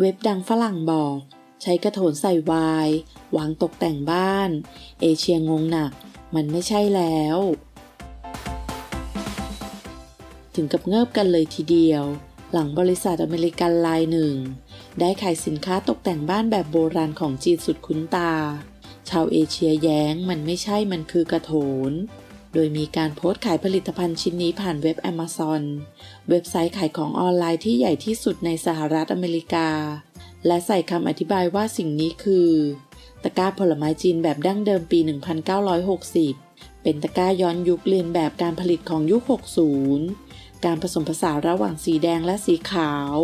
เว็บดังฝรั่งบอก ใช้กระโถนใส่วน์วางตกแต่งบ้าน เอเชียงงหนัก มันไม่ใช่แล้ว ถึงกับเงิบกันเลยทีเดียว หลังบริษัทอเมริกันรายหนึ่ง ได้ขายสินค้าตกแต่งบ้านแบบโบราณของจีนสุดคุ้นตา ชาวเอเชียแย้งมันไม่ใช่มันคือกระโถน ดยมีการโพสต์ขายผลิตภัณฑ์ชิ้นนี้ผ่านเว็บ Amazon เว็บไซต์ขายของออนไลน์ที่ใหญ่ที่สุดในสหรัฐอเมริกา และใส่คำอธิบายว่าสิ่งนี้คือ ตะกร้าผลไม้จีนแบบดั้งเดิมปี 1960 เป็นตะกร้าย้อนยุคเรียนแบบการผลิตของยุค 60 การผสมผสานระหว่างสีแดงและสีขาว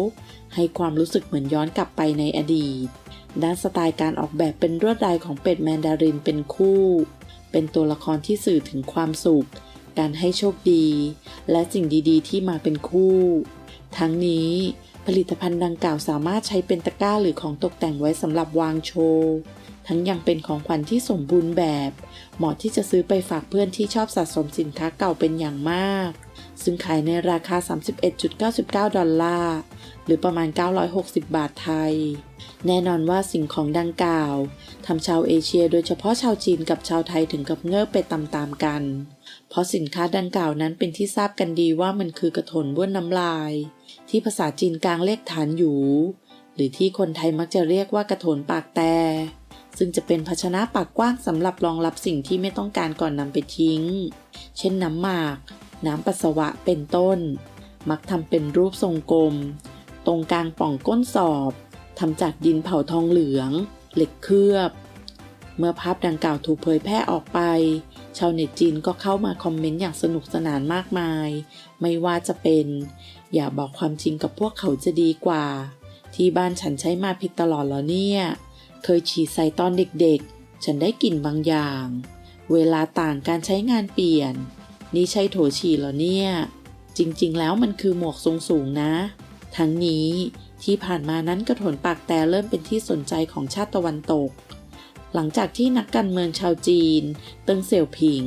ให้ความรู้สึกเหมือนย้อนกลับไปในอดีต ด้านสไตล์การออกแบบเป็นลวดลายของเป็ดแมนดารินเป็นคู่ เป็นตัวละครที่สื่อถึงความสุข การให้โชคดี และสิ่งดีๆ ที่มาเป็นคู่ ทั้งนี้ผลิตภัณฑ์ดังกล่าวสามารถใช้เป็นตะกร้าหรือของตกแต่งไว้สำหรับวางโชว์ ทั้งยังเป็นของขวัญที่สมบูรณ์แบบ เหมาะที่จะซื้อไปฝากเพื่อนที่ชอบสะสมสินค้าเก่าเป็นอย่างมาก ซึ่งขายในราคา 31.99 ดอลลาร์ หรือประมาณ 960 บาทไทย แน่นอนว่าสิ่งของดังกล่าวทำชาวเอเชียโดยเฉพาะชาวจีนกับชาวไทยถึงกับเงิบไปตามๆกัน เพราะสินค้าดังกล่าวนั้นเป็นที่ทราบกันดีว่ามันคือกระถนบ้วนน้ำลาย ที่ภาษาจีนกลางเรียกฐานอยู่หรือที่คนไทยมักจะเรียกว่ากระถนปากแต่ซึ่งจะเป็นภาชนะปากกว้างสำหรับรองรับสิ่งที่ไม่ต้องการก่อนนำไปทิ้ง เช่นน้ำหมาก น้ำปัสสาวะเป็นต้น มักทำเป็นรูปทรงกลม ตรงกลางป่องก้นสอบทำจากดินเผาทองเหลือง เหล็กเคลือบ เมื่อภาพดังกล่าวถูกเผยแพร่ออกไป ชาวเน็ตจีนก็เข้ามาคอมเมนต์อย่างสนุกสนานมากมาย ไม่ว่าจะเป็น อย่าบอกความจริงกับพวกเขาจะดีกว่า ที่บ้านฉันใช้มาผิดตลอดแล้วเนี่ย เคยฉีดใส่ตอนเด็กๆ ฉันได้กลิ่นบางอย่าง เวลาต่างการใช้งานเปลี่ยน นี่ใช่โถฉี่เหรอเนี่ย จริงๆ แล้วมันคือหมวกทรงสูงนะ ทั้งนี้ที่ผ่านมานั้นกระถนปากแต่เริ่มเป็นที่สนใจของชาติตะวันตก หลังจากที่นักการเมืองชาวจีน เติงเสี่ยวผิง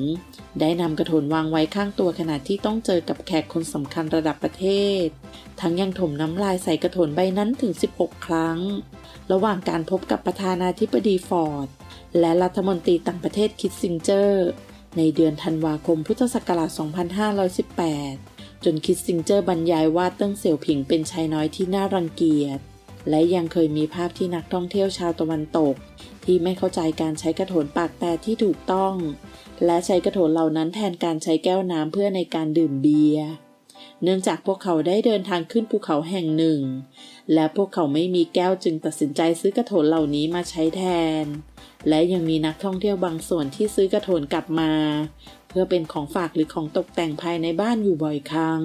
ได้นำกระถนวางไว้ข้างตัวขณะที่ต้องเจอกับแขกคนสำคัญระดับประเทศ ทั้งยังถมน้ำลายใส่กระถนใบนั้นถึง 16 ครั้ง ระหว่างการพบกับประธานาธิบดีฟอร์ด และรัฐมนตรีต่างประเทศคิสซิงเจอร์ ในเดือนธันวาคมพุทธศักราช 2518 จนคิสซิงเจอร์บรรยายว่าเติ้งเสี่ยวผิงเป็นชายน้อยที่น่ารังเกียจ และยังเคยมีภาพที่นักท่องเที่ยวชาวตะวันตก ที่ไม่เข้าใจการใช้กระโถนปากแตรที่ถูกต้อง และใช้กระโถนเหล่านั้นแทนการใช้แก้วน้ำเพื่อในการดื่มเบียร์ เนื่องจากพวกเขาได้เดินทางขึ้นภูเขาแห่งหนึ่ง และพวกเขาไม่มีแก้วจึงตัดสินใจซื้อกระโถนเหล่านี้มาใช้แทน และยังมีนักท่องเที่ยวบางส่วนที่ซื้อกระโถนกลับมา เพื่อเป็นของฝากหรือของตกแต่งภายในบ้านอยู่บ่อยครั้ง